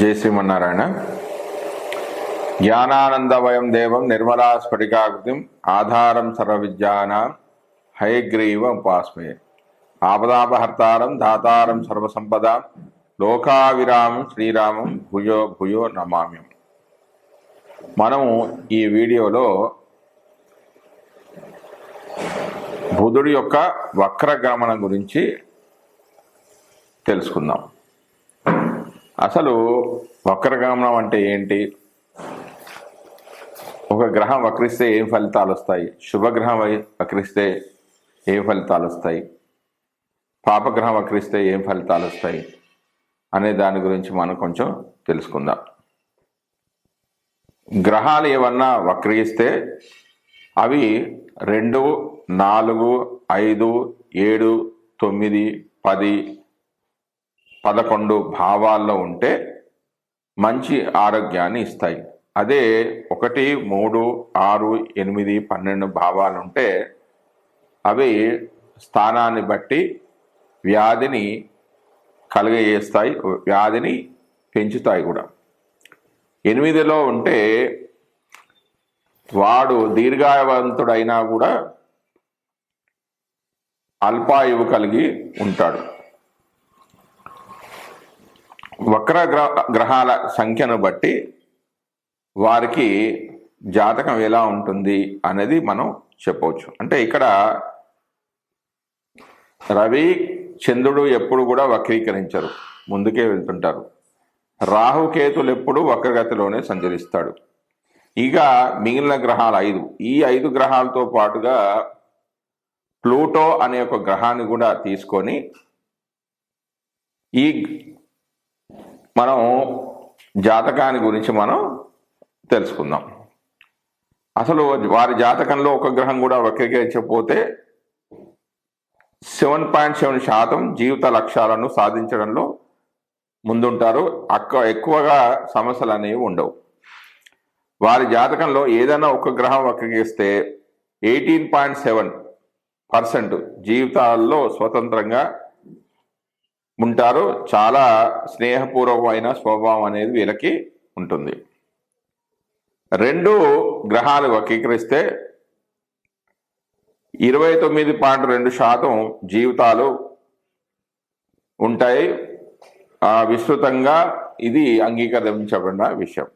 జై శ్రీమన్నారాయణ. జ్ఞానానందవయం దేవం నిర్మలా స్ఫటికాకృతిం ఆధారం సర్వవిద్యానాం హయగ్రీవ ఉపాస్మే. ఆపదాపహర్తారం దాతారం సర్వసంపద లోకావిరామం శ్రీరామం భుయో భుయో నమామ్యం. మనము ఈ వీడియోలో బుధుడి యొక్క వక్రగమనం గురించి తెలుసుకుందాం. అసలు వక్రగమనం అంటే ఏంటి? ఒక గ్రహం వక్రిస్తే ఏం ఫలితాలు వస్తాయి? శుభగ్రహం వై- వక్రిస్తే ఏం ఫలితాలు వస్తాయి? పాపగ్రహం వక్రిస్తే ఏం ఫలితాలు వస్తాయి? అనే దాని గురించి మనం కొంచెం తెలుసుకుందాం. గ్రహాలు ఏమన్నా వక్రిస్తే అవి రెండు నాలుగు ఐదు ఏడు తొమ్మిది పది పదకొండు భావాల్లో ఉంటే మంచి ఆరోగ్యాన్ని ఇస్తాయి. అదే ఒకటి మూడు ఆరు ఎనిమిది పన్నెండు భావాలు ఉంటే అవి స్థానాన్ని బట్టి వ్యాధిని కలుగజేస్తాయి వ్యాధిని పెంచుతాయి కూడా. ఎనిమిదిలో ఉంటే వాడు దీర్ఘాయవంతుడైనా కూడా అల్పాయువు కలిగి ఉంటాడు. వక్ర గ్రహాల సంఖ్యను బట్టి వారికి జాతకం ఎలా ఉంటుంది అనేది మనం చెప్పవచ్చు. అంటే ఇక్కడ రవి చంద్రుడు ఎప్పుడు కూడా వక్రీకరించరు. ముందుకే వెళ్తుంటారు. రాహుకేతులు ఎప్పుడు వక్రగతిలోనే సంచరిస్తాడు. ఇక మిగిలిన గ్రహాలు ఐదు. ఈ ఐదు గ్రహాలతో పాటుగా ప్లూటో అనే ఒక గ్రహాన్ని కూడా తీసుకొని ఈ మనం జాతకాన్ని గురించి మనం తెలుసుకుందాం. అసలు వారి జాతకంలో ఒక గ్రహం కూడా వక్రీకరించకపోతే సెవెన్ పాయింట్ సెవెన్ శాతం జీవిత లక్ష్యాలను సాధించడంలో ముందుంటారు. అక్క ఎక్కువగా సమస్యలు అనేవి ఉండవు. వారి జాతకంలో ఏదైనా ఒక గ్రహం వక్రీకరిస్తే ఎయిటీన్ పాయింట్ సెవెన్ పర్సెంట్ జీవితాల్లో స్వతంత్రంగా ఉంటారు. చాలా స్నేహపూర్వకమైన స్వభావం అనేది వీళ్ళకి ఉంటుంది. రెండు గ్రహాలు వక్రీకరిస్తే ఇరవై తొమ్మిది పాయింట్ రెండు శాతం జీవితాలు ఉంటాయి. ఆ, విస్తృతంగా ఇది అంగీకరించబడిన విషయం.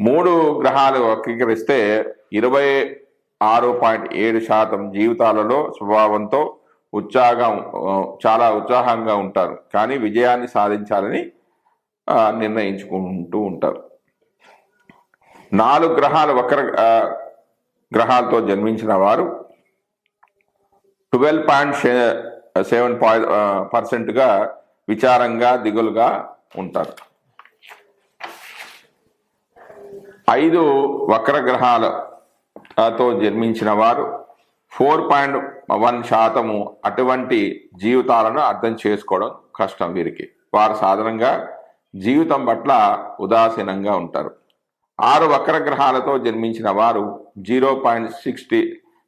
మూడు గ్రహాలు వక్రీకరిస్తే ఇరవై ఆరు పాయింట్ ఏడు శాతం జీవితాలలో స్వభావంతో ఉత్సాహం చాలా ఉత్సాహంగా ఉంటారు. కానీ విజయాన్ని సాధించాలని నిర్ణయించుకుంటూ ఉంటారు. నాలుగు గ్రహాలు వక్ర గ్రహాలతో జన్మించిన వారు ట్వెల్వ్ పాయింట్ సెవెన్ పాయింట్ పర్సెంట్గా విచారంగా దిగులుగా ఉంటారు. ఐదు వక్ర గ్రహాలతో జన్మించిన వారు ఫోర్ పాయింట్ వన్ శాతము అటువంటి జీవితాలను అర్థం చేసుకోవడం కష్టం వీరికి. వారు సాధారణంగా జీవితం పట్ల ఉదాసీనంగా ఉంటారు. ఆరు వక్ర గ్రహాలతో జన్మించిన వారు zero point sixty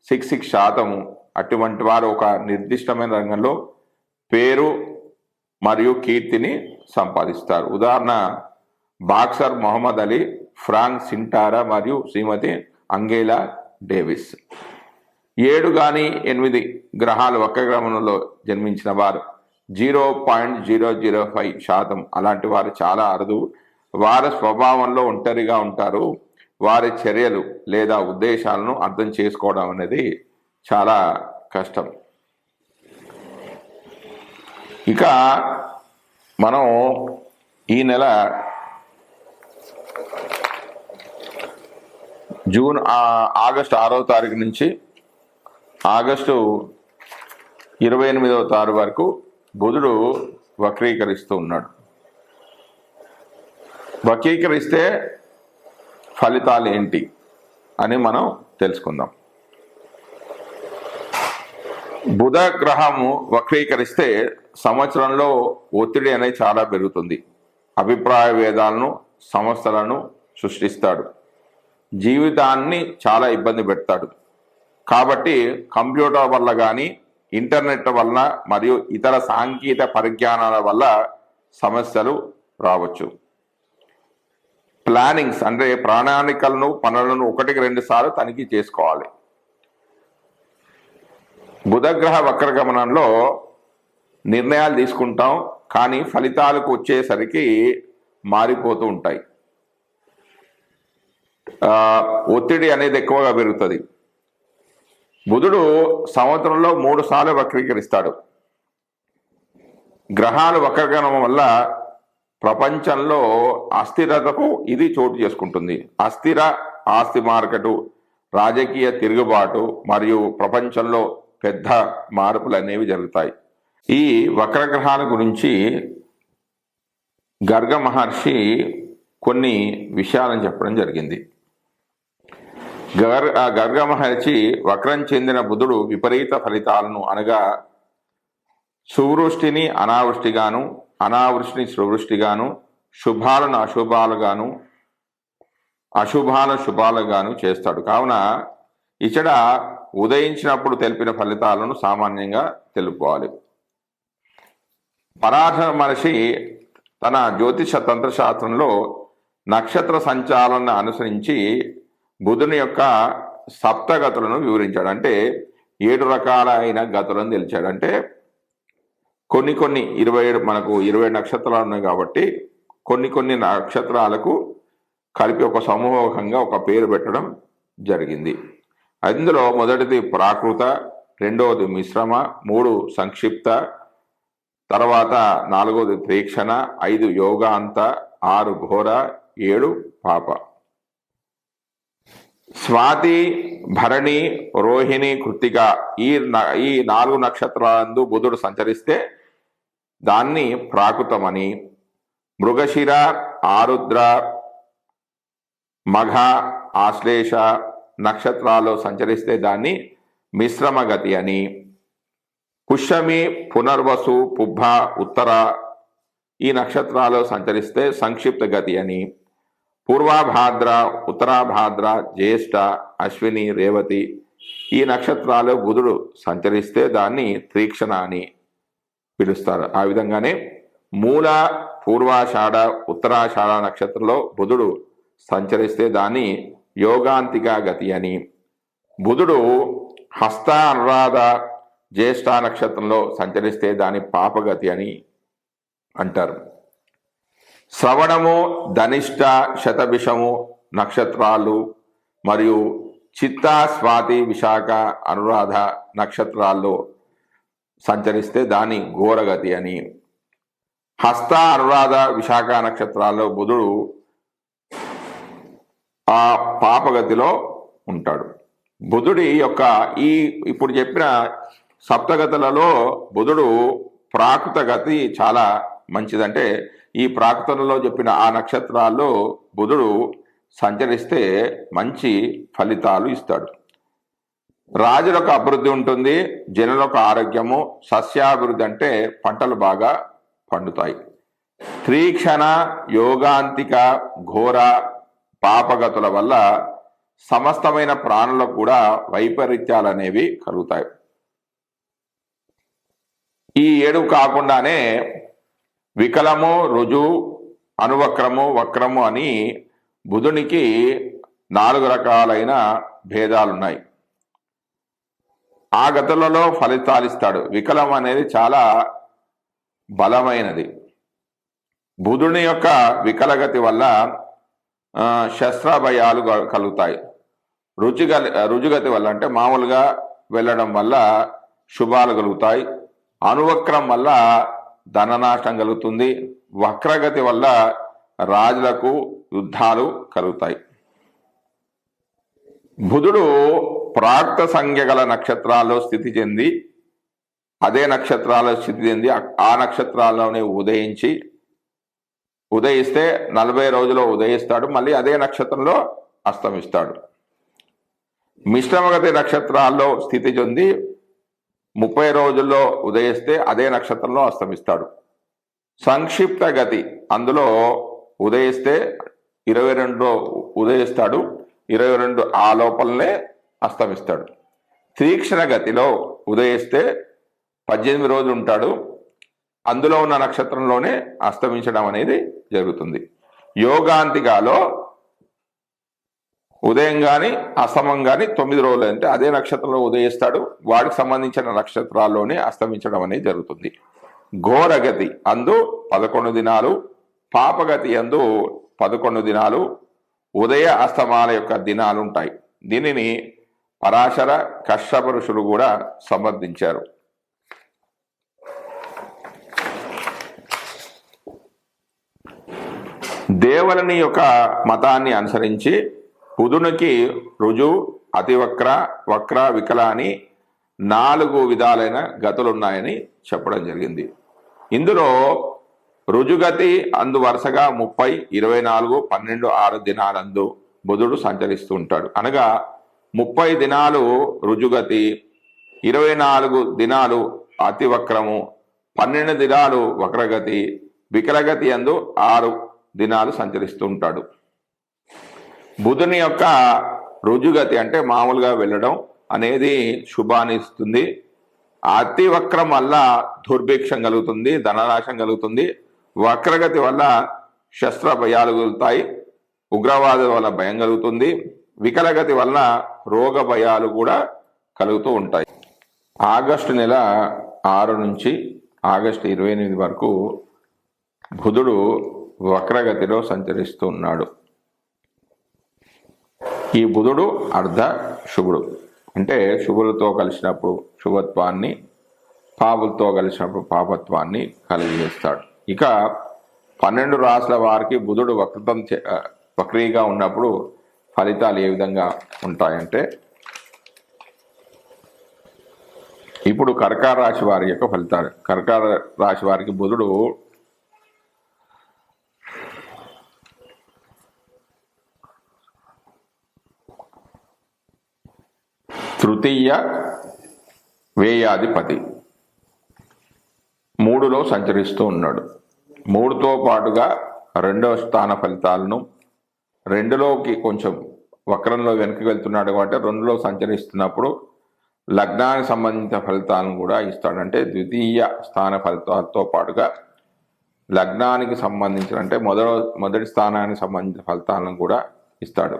six six శాతము అటువంటి వారు ఒక నిర్దిష్టమైన రంగంలో పేరు మరియు కీర్తిని సంపాదిస్తారు. ఉదాహరణ boxer Muhammad Ali Frank Sinatra మరియు శ్రీమతి అంగేలా డేవిస్. ఏడు కానీ ఎనిమిది గ్రహాలు వక్రగ్రహణంలో జన్మించిన వారు. Zero point zero zero five శాతం. అలాంటి వారు చాలా అరుదు. వారి స్వభావంలో ఒంటరిగా ఉంటారు. వారి చర్యలు లేదా ఉద్దేశాలను అర్థం చేసుకోవడం అనేది చాలా కష్టం. ఇక మనం ఈ నెల జూన్ ఆగస్ట్ ఆరో తారీఖు నుంచి ఆగస్టు ఇరవై ఎనిమిదవ తారు వరకు బుధుడు వక్రీకరిస్తూ ఉన్నాడు. వక్రీకరిస్తే ఫలితాలు ఏంటి అని మనం తెలుసుకుందాం. బుధ గ్రహము వక్రీకరిస్తే సంవత్సరంలో ఒత్తిడి అనేది చాలా పెరుగుతుంది. అభిప్రాయ భేదాలను సమస్యలను సృష్టిస్తాడు. జీవితాన్ని చాలా ఇబ్బంది పెడతాడు. కాబట్టి కంప్యూటర్ వల్ల కానీ ఇంటర్నెట్ వలన మరియు ఇతర సాంకేతిక పరిజ్ఞానాల వల్ల సమస్యలు రావచ్చు. ప్లానింగ్స్ అంటే ప్రణాళికలను పనులను ఒకటికి రెండు సార్లు తనిఖీ చేసుకోవాలి. బుధగ్రహ వక్రగమనంలో నిర్ణయాలు తీసుకుంటాం కానీ ఫలితాలకు వచ్చేసరికి మారిపోతూ ఉంటాయి. ఒత్తిడి అనేది ఎక్కువగా పెరుగుతుంది. బుధుడు సంవత్సరంలో మూడు సార్లు వక్రీకరిస్తాడు. గ్రహాలు వక్రగణం వల్ల ప్రపంచంలో అస్థిరతకు ఇది చోటు చేసుకుంటుంది. అస్థిర ఆస్తి మార్కెటు రాజకీయ తిరుగుబాటు మరియు ప్రపంచంలో పెద్ద మార్పులు అనేవి జరుగుతాయి. ఈ వక్రగ్రహాల గురించి గర్గ మహర్షి కొన్ని విషయాలను చెప్పడం జరిగింది. గర్ ఆ గర్గ మహర్షి వక్రం చెందిన బుధుడు విపరీత ఫలితాలను అనగా సువృష్టిని అనావృష్టిగాను అనావృష్టిని సువృష్టిగాను శుభాలను అశుభాలుగాను అశుభాల శుభాలుగాను చేస్తాడు. కావున ఇచ్చట ఉదయించినప్పుడు తెలిపిన ఫలితాలను సామాన్యంగా తెలుపుకోవాలి. పరాధ మహర్షి తన జ్యోతిష తంత్రశాస్త్రంలో నక్షత్ర సంచాలన అనుసరించి బుధుని యొక్క సప్తగతులను వివరించాడు. అంటే ఏడు రకాలైన గతులను తెలిచాడు. అంటే కొన్ని కొన్ని ఇరవై ఏడు మనకు ఇరవై నక్షత్రాలు ఉన్నాయి కాబట్టి కొన్ని కొన్ని నక్షత్రాలకు కలిపి ఒక సమూహంగా ఒక పేరు పెట్టడం జరిగింది. అందులో మొదటిది ప్రాకృత రెండవది మిశ్రమ మూడు సంక్షిప్త తర్వాత నాలుగవది ప్రేక్షణ ఐదు యోగాంత ఆరు ఘోర ఏడు పాప. స్వాతి భరణి రోహిణి కృత్తిక ఈ న- ఈ నాలుగు నక్షత్రాలందు బుధుడు సంచరిస్తే దాన్ని ప్రాకృతమని. మృగశిర ఆరుద్ర మఘ ఆశ్లేష నక్షత్రాలు సంచరిస్తే దాన్ని మిశ్రమ గతి అని. పుష్యమి పునర్వసు పుబ్బ ఉత్తర ఈ నక్షత్రాలు సంచరిస్తే సంక్షిప్త గతి అని. పూర్వాభాద్ర ఉత్తరాభాద్ర జ్యేష్ఠ అశ్విని రేవతి ఈ నక్షత్రాలు బుధుడు సంచరిస్తే దాన్ని త్రీక్షణ అని పిలుస్తారు. ఆ విధంగానే మూల పూర్వాషాఢ ఉత్తరాషాఢ నక్షత్రంలో బుధుడు సంచరిస్తే దాన్ని యోగాంతిక గతి అని. బుధుడు హస్త అనురాధ జ్యేష్ఠ నక్షత్రంలో సంచరిస్తే దాని పాపగతి అని అంటారు. శ్రవణము ధనిష్ట శతభిషము నక్షత్రాలు మరియు చిత్త స్వాతి విశాఖ అనురాధ నక్షత్రాల్లో సంచరిస్తే దాని ఘోరగతి అని. హస్త అనురాధ విశాఖ నక్షత్రాల్లో బుధుడు ఆ పాపగతిలో ఉంటాడు. బుధుడి యొక్క ఈ ఇప్పుడు చెప్పిన సప్తగతులలో బుధుడు ప్రాకృత గతి చాలా మంచిదంటే ఈ ప్రాకృతంలో చెప్పిన ఆ నక్షత్రాల్లో బుధుడు సంచరిస్తే మంచి ఫలితాలు ఇస్తాడు. రాజులకు అభివృద్ధి ఉంటుంది జనులకు ఆరోగ్యము సస్యాభివృద్ధి అంటే పంటలు బాగా పండుతాయి. త్రీక్షణ యోగాంతిక ఘోర పాపగతుల వల్ల సమస్తమైన ప్రాణులకు కూడా వైపరీత్యాలు అనేవి కలుగుతాయి. ఈ ఏడు కాకుండానే వికలము రుజు అనువక్రము వక్రము అని బుధునికి నాలుగు రకాలైన భేదాలున్నాయి. ఆ గతులలో ఫలితాలిస్తాడు వికలం అనేది చాలా బలమైనది. బుధుని యొక్క వికలగతి వల్ల శస్త్రభయాలు కలుగుతాయి. రుచిగ రుజుగతి వల్ల అంటే మామూలుగా వెళ్ళడం వల్ల శుభాలు కలుగుతాయి. అనువక్రం వల్ల ధననాశం కలుగుతుంది. వక్రగతి వల్ల రాజులకు యుద్ధాలు కలుగుతాయి. బుధుడు ప్రాక్త సంఖ్య గల నక్షత్రాల్లో స్థితి చెంది అదే నక్షత్రాల్లో స్థితి చెంది ఆ- ఆ నక్షత్రాల్లోనే ఉదయించి ఉదయిస్తే నలభై రోజుల్లో ఉదయిస్తాడు మళ్ళీ అదే నక్షత్రంలో అస్తమిస్తాడు. మిశ్రమగతి నక్షత్రాల్లో స్థితి చెంది ముప్పై రోజుల్లో ఉదయిస్తే అదే నక్షత్రంలో అస్తమిస్తాడు. సంక్షిప్త గతి అందులో ఉదయిస్తే ఇరవై రెండులో ఉదయిస్తాడు ఇరవై రెండు ఆ లోపలనే అస్తమిస్తాడు. తీక్షణ గతిలో ఉదయిస్తే పద్దెనిమిది రోజులు ఉంటాడు అందులో ఉన్న నక్షత్రంలోనే అస్తమించడం అనేది జరుగుతుంది. యోగాంతికాలో ఉదయం కానీ అస్తమం కానీ తొమ్మిది రోజులు అంటే అదే నక్షత్రంలో ఉదయిస్తాడు. వాడికి సంబంధించిన నక్షత్రాల్లోనే అస్తమించడం అనేది జరుగుతుంది. ఘోరగతి అందు పదకొండు దినాలు పాపగతి అందు పదకొండు దినాలు ఉదయ అస్తమాల యొక్క దినాలు ఉంటాయి దీనిని పరాశర కశ్యప ఋషులు కూడా సమర్థించారు దేవులని యొక్క మతాన్ని అనుసరించి బుధునికి రుజు అతివక్ర వక్ర వికల అని నాలుగు విధాలైన గతులు ఉన్నాయని చెప్పడం జరిగింది. ఇందులో రుజుగతి అందు వరుసగా ముప్పై ఇరవై నాలుగు పన్నెండు ఆరు దినాలందు బుధుడు సంచరిస్తూ ఉంటాడు. అనగా ముప్పై దినాలు రుజుగతి ఇరవై నాలుగు దినాలు అతివక్రము పన్నెండు దినాలు వక్రగతి వికలగతి అందు ఆరు దినాలు సంచరిస్తూ ఉంటాడు. బుధుని యొక్క రుజుగతి అంటే మామూలుగా వెళ్ళడం అనేది శుభానిస్తుంది అతివక్రం అతి వక్రం వల్ల దుర్భిక్షం కలుగుతుంది ధననాశం కలుగుతుంది. వక్రగతి వల్ల శస్త్ర భయాలు కలుగుతాయి ఉగ్రవాదం వల్ల భయం కలుగుతుంది. వికలగతి వలన రోగ భయాలు కూడా కలుగుతూ ఉంటాయి. ఆగస్టు నెల ఆరు నుంచి ఆగస్టు ఇరవై ఎనిమిది వరకు బుధుడు వక్రగతిలో సంచరిస్తూ ఉన్నాడు. ఈ బుధుడు అర్ధ శుభుడు. అంటే శుభులతో కలిసినప్పుడు శుభత్వాన్ని పాపులతో కలిసినప్పుడు పాపత్వాన్ని కలిగిస్తాడు ఇక పన్నెండు రాసుల వారికి బుధుడు వక్రతం చే- వక్రీగా ఉన్నప్పుడు ఫలితాలు ఏ విధంగా ఉంటాయంటే ఇప్పుడు కర్కార రాశి వారి యొక్క ఫలితాలు. కర్కార రాశి వారికి బుధుడు తృతీయ వేయాధిపతి. మూడులో సంచరిస్తూ ఉన్నాడు. మూడుతో పాటుగా రెండవ స్థాన ఫలితాలను రెండులోకి కొంచెం వక్రంలో వెనక్కి వెళ్తున్నాడు కాబట్టి రెండులో సంచరిస్తున్నప్పుడు లగ్నానికి సంబంధించిన ఫలితాలను కూడా ఇస్తాడు. అంటే ద్వితీయ స్థాన ఫలితాలతో పాటుగా లగ్నానికి సంబంధించిన అంటే మొదట మొదటి స్థానానికి సంబంధించిన ఫలితాలను కూడా ఇస్తాడు.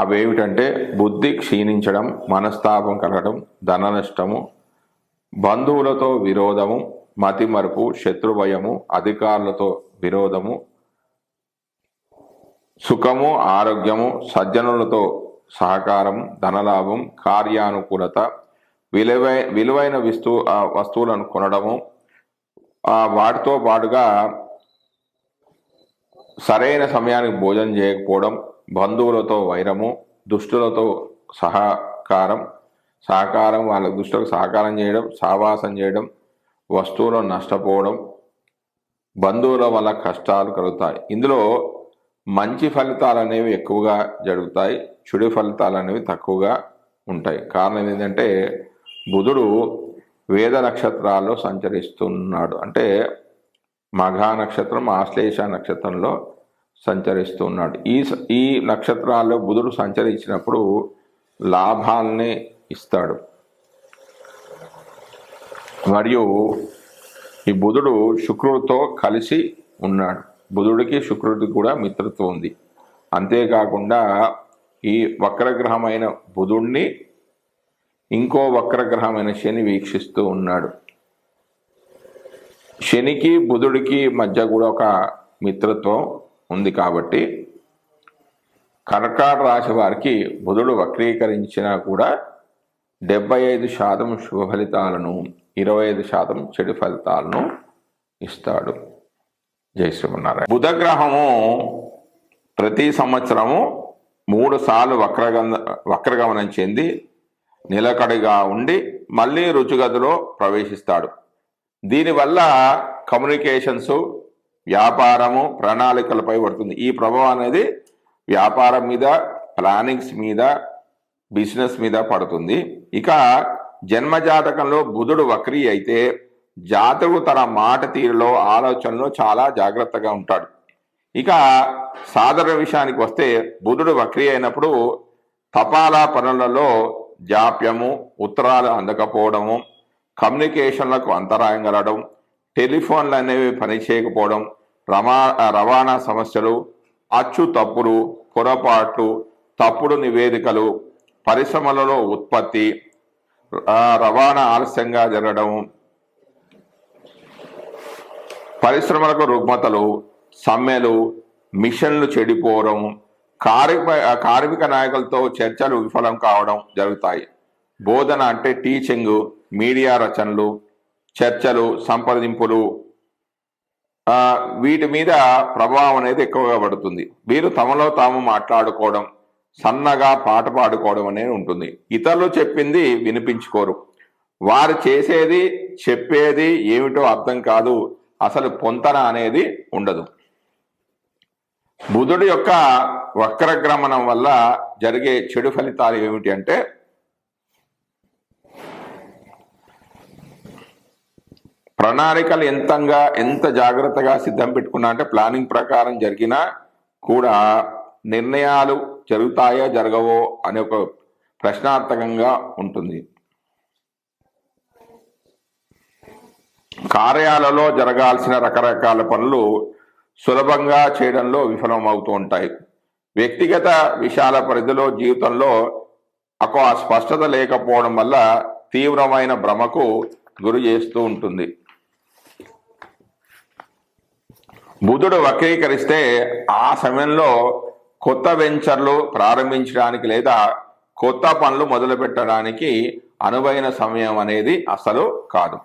అవేమిటంటే బుద్ధి క్షీణించడం మనస్తాపం కలగడం ధన నష్టము బంధువులతో విరోధము మతిమరుపు శత్రుభయము అధికారులతో విరోధము సుఖము ఆరోగ్యము సజ్జనులతో సహకారం ధనలాభం కార్యానుకూలత విలువై విలువైన విస్తు ఆ వస్తువులను కొనడము ఆ వాటితో పాటుగా సరైన సమయానికి భోజనం చేయకపోవడం బంధువులతో వైరము దుష్టులతో సహకారం సహకారం వాళ్ళ దుష్టులకు సహకారం చేయడం సావాసం చేయడం వస్తువులను నష్టపోవడం బంధువుల వల్ల కష్టాలు కలుగుతాయి. ఇందులో మంచి ఫలితాలు అనేవి ఎక్కువగా జరుగుతాయి చెడు ఫలితాలు అనేవి తక్కువగా ఉంటాయి. కారణం ఏంటంటే బుధుడు వేద నక్షత్రాల్లో సంచరిస్తున్నాడు. అంటే మఘా నక్షత్రం ఆశ్లేష నక్షత్రంలో సంచరిస్తూ ఉన్నాడు ఈ స- ఈ నక్షత్రాల్లో బుధుడు సంచరించినప్పుడు లాభాల్ని ఇస్తాడు. మరియు ఈ బుధుడు శుక్రుడితో కలిసి ఉన్నాడు. బుధుడికి శుక్రుడికి కూడా మిత్రత్వం ఉంది. అంతేకాకుండా ఈ వక్రగ్రహమైన బుధుడిని ఇంకో వక్రగ్రహమైన శని వీక్షిస్తూ ఉన్నాడు. శనికి బుధుడికి మధ్య కూడా ఒక మిత్రత్వం ఉంది కాబట్టి కర్కాట రాశి వారికి బుధుడు వక్రీకరించినా కూడా డెబ్బై ఐదు శాతం శుభ ఫలితాలను ఇరవై ఐదు శాతం చెడు ఫలితాలను ఇస్తాడు. జై శ్రీమన్నారాయణ. బుధ ప్రతి సంవత్సరము మూడు సార్లు వక్రగంధ వక్రగమనం చెంది నిలకడగా ఉండి మళ్ళీ రుచిగదిలో ప్రవేశిస్తాడు. దీనివల్ల కమ్యూనికేషన్స్ వ్యాపారము ప్రణాళికలపై పడుతుంది. ఈ ప్రభావం అనేది వ్యాపారం మీద ప్లానింగ్స్ మీద బిజినెస్ మీద పడుతుంది. ఇక జన్మజాతకంలో బుధుడు వక్రీ అయితే జాతకు తన మాట తీరులో ఆలోచనలో చాలా జాగ్రత్తగా ఉంటాడు. ఇక సాధారణ విషయానికి వస్తే బుధుడు వక్రీ అయినప్పుడు తపాలా పనులలో జాప్యము ఉత్తరాలు అందకపోవడము కమ్యూనికేషన్లకు అంతరాయం కలగడం టెలిఫోన్లు అనేవి పనిచేయకపోవడం రవా రమా రవాణా సమస్యలు అచ్చు తప్పులు పొరపాట్లు తప్పుడు నివేదికలు పరిశ్రమలలో ఉత్పత్తి రవాణా ఆలస్యంగా జరగడం పరిశ్రమలకు రుగ్మతలు సమ్మెలు మిషన్లు చెడిపోవడం కార్మిక కార్మిక నాయకులతో చర్చలు విఫలం కావడం జరుగుతాయి. బోధన అంటే టీచింగ్ మీడియా రచనలు చర్చలు సంప్రదింపులు వీటి మీద ప్రభావం అనేది ఎక్కువగా పడుతుంది. వీరు తమలో తాము మాట్లాడుకోవడం సన్నగా పాట పాడుకోవడం అనేది ఉంటుంది. ఇతరులు చెప్పింది వినిపించుకోరు. వారు చేసేది చెప్పేది ఏమిటో అర్థం కాదు. అసలు పొంతన అనేది ఉండదు. బుధుడి యొక్క వక్రగ్రమణం వల్ల జరిగే చెడు ఫలితాలు ఏమిటి అంటే ప్రణాళికలు ఎంతంగా ఎంత జాగ్రత్తగా సిద్ధం పెట్టుకున్నా అంటే ప్లానింగ్ ప్రకారం జరిగినా కూడా నిర్ణయాలు జరుగుతాయో జరగవో అనే ఒక ప్రశ్నార్థకంగా ఉంటుంది. కార్యాలలో జరగాల్సిన రకరకాల పనులు సులభంగా చేయడంలో విఫలమవుతూ ఉంటాయి. వ్యక్తిగత విషయాల పరిధిలో జీవితంలో ఒక స్పష్టత లేకపోవడం వల్ల తీవ్రమైన భ్రమకు గురి చేస్తూ ఉంటుంది. బుధుడు వక్రీకరిస్తే ఆ సమయంలో కొత్త వెంచర్లు ప్రారంభించడానికి లేదా కొత్త పనులు మొదలు పెట్టడానికి అనువైన సమయం అనేది అసలు కాదు.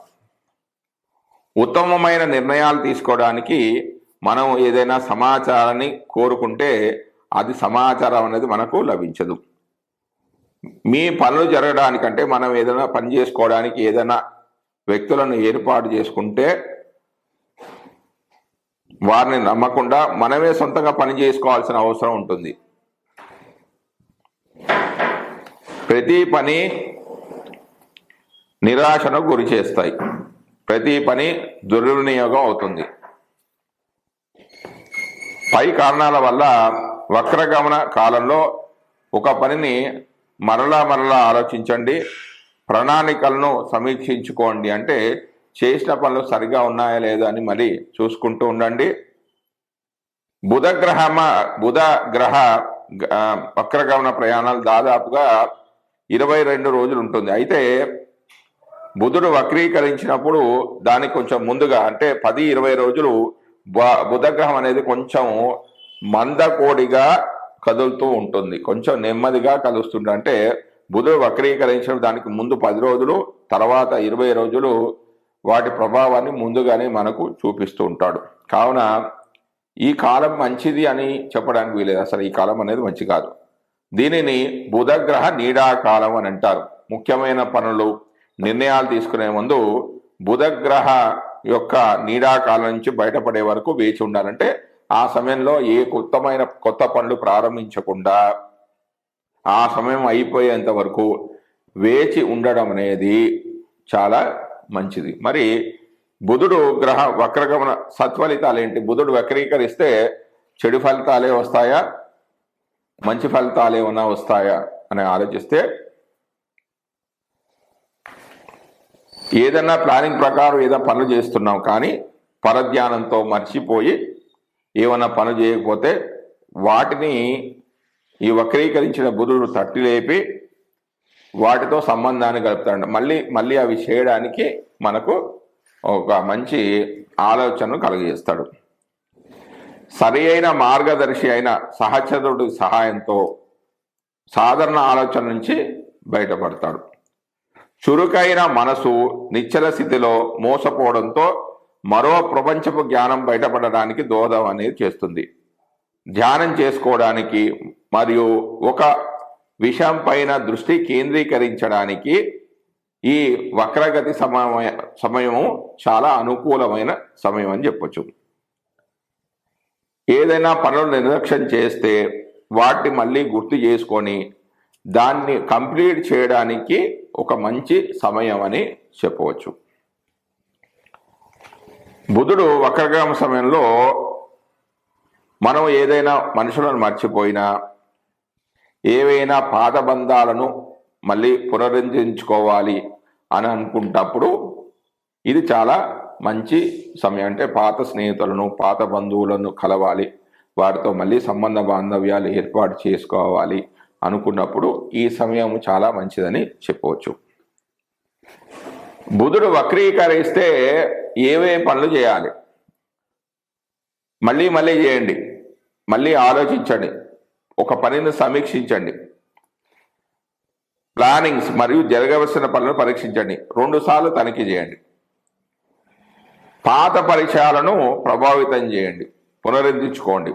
ఉత్తమమైన నిర్ణయాలు తీసుకోవడానికి మనం ఏదైనా సమాచారాన్ని కోరుకుంటే అది సమాచారం అనేది మనకు లభించదు. మీ పనులు జరగడానికంటే మనం ఏదైనా పని చేసుకోవడానికి ఏదైనా వ్యక్తులను ఏర్పాటు చేసుకుంటే వారిని నమ్మకుండా మనమే సొంతంగా పని చేసుకోవాల్సిన అవసరం ఉంటుంది. ప్రతి పని నిరాశను గురి చేస్తాయి. ప్రతి పని దుర్వినియోగం అవుతుంది. పై కారణాల వల్ల వక్రగమన కాలంలో ఒక పనిని మరలా మరలా ఆలోచించండి. ప్రణాళికలను సమీక్షించుకోండి అంటే చేసిన పనులు సరిగా ఉన్నాయా లేదా అని మరి చూసుకుంటూ ఉండండి. బుధ గ్రహమ బుధ గ్రహ వక్రగమన ప్రయాణాలు దాదాపుగా ఇరవై రెండు రోజులు ఉంటుంది. అయితే బుధుడు వక్రీకరించినప్పుడు దానికి కొంచెం ముందుగా అంటే పది ఇరవై రోజులు బుధగ్రహం అనేది కొంచెం మందకోడిగా కదులుతూ ఉంటుంది. కొంచెం నెమ్మదిగా కలుస్తుంది అంటే బుధుడు వక్రీకరించిన దానికి ముందు పది రోజులు తర్వాత ఇరవై రోజులు వాటి ప్రభావాన్ని ముందుగానే మనకు చూపిస్తూ ఉంటాడు. కావున ఈ కాలం మంచిది అని చెప్పడానికి వీలేదు. అసలు ఈ కాలం అనేది మంచి కాదు. దీనిని బుధగ్రహ నీడాకాలం అని అంటారు. ముఖ్యమైన పనులు నిర్ణయాలు తీసుకునే ముందు బుధగ్రహ యొక్క నీడాకాలం నుంచి బయటపడే వరకు వేచి ఉండాలంటే ఆ సమయంలో ఏ కొత్తమైన కొత్త పనులు ప్రారంభించకుండా ఆ సమయం అయిపోయేంత వరకు వేచి ఉండడం అనేది చాలా మంచిది. మరి బుధుడు గ్రహ వక్రగమన సత్ఫలితాలు ఏంటి? బుధుడు వక్రీకరిస్తే చెడు ఫలితాలే వస్తాయా? మంచి ఫలితాలు ఏమైనా వస్తాయా? అని ఆలోచిస్తే ఏదన్నా ప్లానింగ్ ప్రకారం ఏదైనా పనులు చేస్తున్నాం కానీ పరధ్యానంతో మర్చిపోయి ఏమన్నా పనులు చేయకపోతే వాటిని ఈ వక్రీకరించిన బుధుడు తట్టి లేపి వాటితో సంబంధాన్ని కలుపుతాడు మళ్ళీ మళ్ళీ అవి చేయడానికి మనకు ఒక మంచి ఆలోచనను కలుగజేస్తాడు సరి అయిన మార్గదర్శి అయిన సహచరుడి సహాయంతో సాధారణ ఆలోచన నుంచి బయటపడతాడు. చురుకైన మనసు నిశ్చల స్థితిలో మోసపోవడంతో మరో ప్రపంచపు జ్ఞానం బయటపడడానికి దోహదం అనేది చేస్తుంది. ధ్యానం చేసుకోవడానికి మరియు ఒక విషయం పైన దృష్టి కేంద్రీకరించడానికి ఈ వక్రగతి సమయ సమయము చాలా అనుకూలమైన సమయం అని చెప్పొచ్చు. ఏదైనా పనులు నిర్లక్ష్యం చేస్తే వాటిని మళ్ళీ గుర్తు చేసుకొని దాన్ని కంప్లీట్ చేయడానికి ఒక మంచి సమయం అని చెప్పవచ్చు. బుధుడు వక్రగ్రహం సమయంలో మనం ఏదైనా మనుషులను మర్చిపోయినా ఏవైనా పాత బంధాలను మళ్ళీ పునరుద్ధరించుకోవాలి అని అనుకుంటప్పుడు ఇది చాలా మంచి సమయం. అంటే పాత స్నేహితులను పాత బంధువులను కలవాలి. వారితో మళ్ళీ సంబంధ బాంధవ్యాలు ఏర్పాటు చేసుకోవాలి అనుకున్నప్పుడు ఈ సమయం చాలా మంచిదని చెప్పవచ్చు. బుధుడు వక్రీకరిస్తే ఏవే పనులు చేయాలి? మళ్ళీ మళ్ళీ చేయండి. మళ్ళీ ఆలోచించండి. ఒక పనిని సమీక్షించండి. ప్లానింగ్స్ మరియు జరగవలసిన పనులను పరీక్షించండి. రెండుసార్లు తనిఖీ చేయండి. పాత పరిచయాలను ప్రభావితం చేయండి. పునరుద్ధరించుకోండి.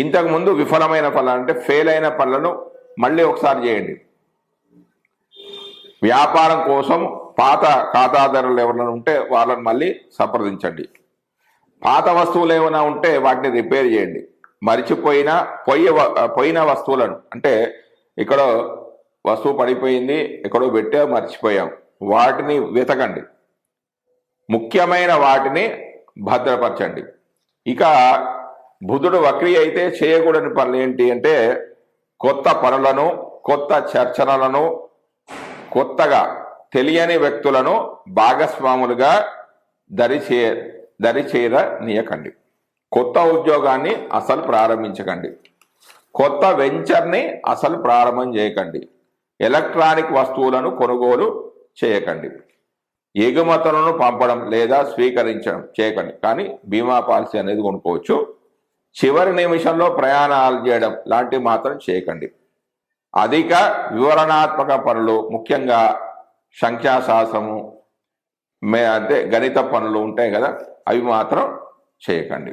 ఇంతకుముందు విఫలమైన పనులు అంటే ఫెయిల్ అయిన పనులను మళ్ళీ ఒకసారి చేయండి. వ్యాపారం కోసం పాత ఖాతాదారులు ఎవరైనా ఉంటే వాళ్ళని మళ్ళీ సంప్రదించండి. పాత వస్తువులు ఏమైనా ఉంటే వాటిని రిపేర్ చేయండి. మరిచిపోయిన పొయ్యి పోయిన వస్తువులను. అంటే ఇక్కడ వస్తువు పడిపోయింది ఎక్కడో పెట్టా మర్చిపోయాం. వాటిని వెతకండి. ముఖ్యమైన వాటిని భద్రపరచండి. ఇక బుధుడు వక్రి అయితే చేయకూడని పనులు ఏంటి అంటే కొత్త పనులను కొత్త చర్చనలను కొత్తగా తెలియని వ్యక్తులను భాగస్వాములుగా దరిచే దరిచేరనీయకండి. కొత్త ఉద్యోగాన్ని అసలు ప్రారంభించకండి. కొత్త వెంచర్ని అసలు ప్రారంభం చేయకండి. ఎలక్ట్రానిక్ వస్తువులను కొనుగోలు చేయకండి. ఎగుమతులను పంపడం లేదా స్వీకరించడం చేయకండి. కానీ బీమా పాలసీ అనేది కొనుక్కోవచ్చు. చివరి నిమిషంలో ప్రయాణాలు చేయడం లాంటివి మాత్రం చేయకండి. అధిక వివరణాత్మక పనులు ముఖ్యంగా సంఖ్యాశాస్త్రము మే అంటే గణిత పనులు ఉంటాయి కదా అవి మాత్రం చేయకండి.